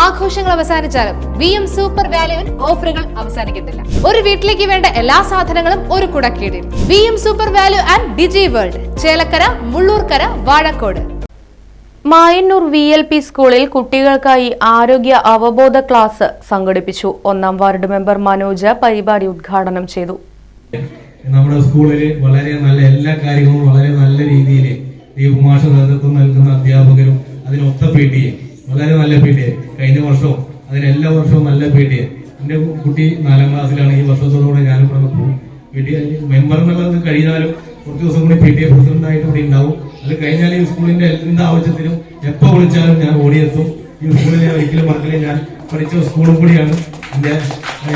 ആഘോഷങ്ങൾ അവസാനിച്ചാലും V M super വാല്യുവിൽ ഓഫറുകൾ അവസാനിക്കുന്നില്ല. ഒരു വീട്ടിലേക്ക് വേണ്ട എല്ലാ സാധനങ്ങളും ഒരു കുടക്കീടിൽ. V M super value and Digi World Chelakkara Mulloorkara Vazhakkode. Mayannur V L P സ്കൂളിൽ കുട്ടികൾക്കായി ആരോഗ്യ അവബോധ ക്ലാസ് സംഘടിപ്പിച്ചു. ഒന്നാം വാർഡ് മെമ്പർ മനോജ് പരിപാടി ഉദ്ഘാടനം ചെയ്തു. നമ്മുടെ സ്കൂളിൽ വളരെ നല്ല എല്ലാ കാര്യങ്ങളും വളരെ നല്ല രീതിയിൽ ദീപമാഷ നേതൃത്വം നൽകുന്ന അധ്യാപകരും അതിനൊത്ത പി വളരെ നല്ല പി ടി എ കഴിഞ്ഞ വർഷവും അതിന് എല്ലാ വർഷവും നല്ല പി ടി എ എന്റെ കുട്ടി നാലാം ക്ലാസ്സിലാണ്. ഈ വർഷത്തോടുകൂടെ ഞാനും ഇവിടെ പോകും. പി ടി എ മെമ്പർ എന്നുള്ളത് കഴിഞ്ഞാലും കുറച്ച് ദിവസം കൂടി പി ടി എ പ്രസിഡന്റ് ആയിട്ട് ഇവിടെ ഉണ്ടാവും. അത് കഴിഞ്ഞാൽ ഈ സ്കൂളിന്റെ എന്ത് ആവശ്യത്തിനും എപ്പോൾ വിളിച്ചാലും ഞാൻ ഓടിയെത്തും. ഈ സ്കൂളിൽ ഞാൻ ഒരിക്കലും മക്കളെ ഞാൻ പഠിച്ച സ്കൂളും കൂടിയാണ്. എന്റെ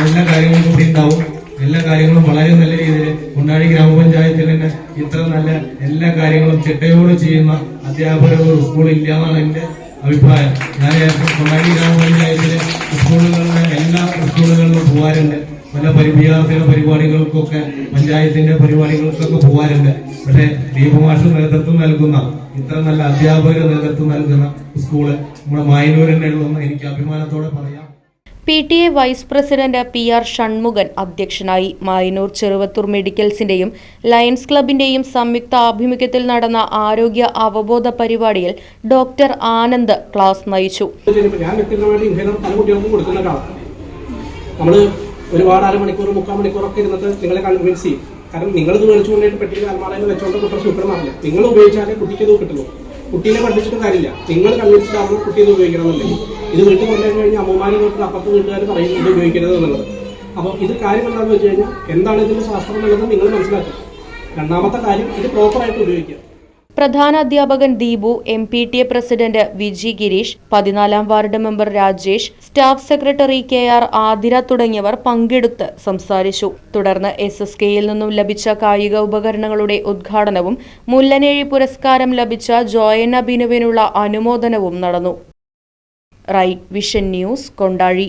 എല്ലാ കാര്യങ്ങളും കൂടി ഉണ്ടാവും. എല്ലാ കാര്യങ്ങളും വളരെ നല്ല രീതിയിൽ കൊണ്ടാടി ഗ്രാമപഞ്ചായത്തിൽ തന്നെ ഇത്ര നല്ല എല്ലാ കാര്യങ്ങളും ചിട്ടയോട് ചെയ്യുന്ന അധ്യാപകർ സ്കൂളില്ല എന്നാണ് എന്റെ അഭിപ്രായം. ഞാൻ ഗ്രാമപഞ്ചായത്തിലെ സ്കൂളുകളിലെ എല്ലാ സ്കൂളുകളിലും പോകാറുണ്ട്. പല വിദ്യാർത്ഥികളുടെ പരിപാടികൾക്കൊക്കെ പഞ്ചായത്തിന്റെ പരിപാടികൾക്കൊക്കെ പോകാറുണ്ട്. പക്ഷേ ദീപമാഷ നേതൃത്വം നൽകുന്ന ഇത്ര നല്ല അധ്യാപകർ നേതൃത്വം നൽകുന്ന സ്കൂൾ നമ്മുടെ മായനൂരിന്റെ ഉള്ളതെന്ന് എനിക്ക് അഭിമാനത്തോടെ പറയാം. P T A vice president P R Shanmukhan അധ്യക്ഷനായി മായനൂർ ചെറുവത്തൂർ മെഡിക്കൽസിന്റെയും ലയൺസ് ക്ലബിന്റെയും സംയുക്ത ആഭിമുഖ്യത്തിൽ നടന്ന ആരോഗ്യ അവബോധ പരിപാടിയിൽ ഡോക്ടർ ആനന്ദ് ക്ലാസ് നയിച്ചു. നമ്മൾ ഒരുപാട് അരമണിക്കൂർ മുക്കാൽ മണിക്കൂറൊക്കെ ഇരുന്നിട്ട് നിങ്ങളെ കൺവിൻസ് ചെയ്യും. കാരണം നിങ്ങളിത് മേടിച്ചുകൊണ്ടിട്ട് പെട്ടിയിൽ വെച്ചോണ്ട് വെച്ചുകൊണ്ട് സൂപ്പർ മാറില്ല നിങ്ങൾ ഉപയോഗിച്ചാലേ കുട്ടിക്ക് ഇത് കിട്ടുള്ളൂ. കുട്ടീനെ പഠിപ്പിച്ചിട്ട് കാര്യമില്ല. നിങ്ങൾ കൺവിൻസ്ഡ് ആവണം കുട്ടീനെ ഇത് ഉപയോഗിക്കണമെന്നില്ല ഇത് വീട്ടിൽ കൊണ്ടു കഴിഞ്ഞാൽ അമ്മമാരെ തൊട്ട് അപ്പുറത്ത് വീട്ടുകാർ പറയുന്നത് ഉപയോഗിക്കരുത് എന്നുള്ളത്. അപ്പോൾ ഇത് കാര്യം എന്താണെന്ന് വെച്ച് കഴിഞ്ഞാൽ എന്താണ് ഇതിന്റെ ശാസ്ത്രം എന്നുള്ളത് നിങ്ങൾ മനസ്സിലാക്കുക. രണ്ടാമത്തെ കാര്യം ഇത് പ്രോപ്പറായിട്ട് ഉപയോഗിക്കുക. പ്രധാന അധ്യാപകൻ Deepu M P T A president Viji Gireesh പതിനാലാം ward member Rajesh staff secretary K R Athira തുടങ്ങിയവർ പങ്കെടുത്ത് സംസാരിച്ചു. തുടർന്ന് എസ് എസ് കെയിൽ നിന്നും ലഭിച്ച കായിക ഉപകരണങ്ങളുടെ ഉദ്ഘാടനവും മുല്ലനേഴി പുരസ്കാരം ലഭിച്ച ജോയൻ അഭിനുവിനുള്ള അനുമോദനവും നടന്നു. Right Vision News Kondazhy.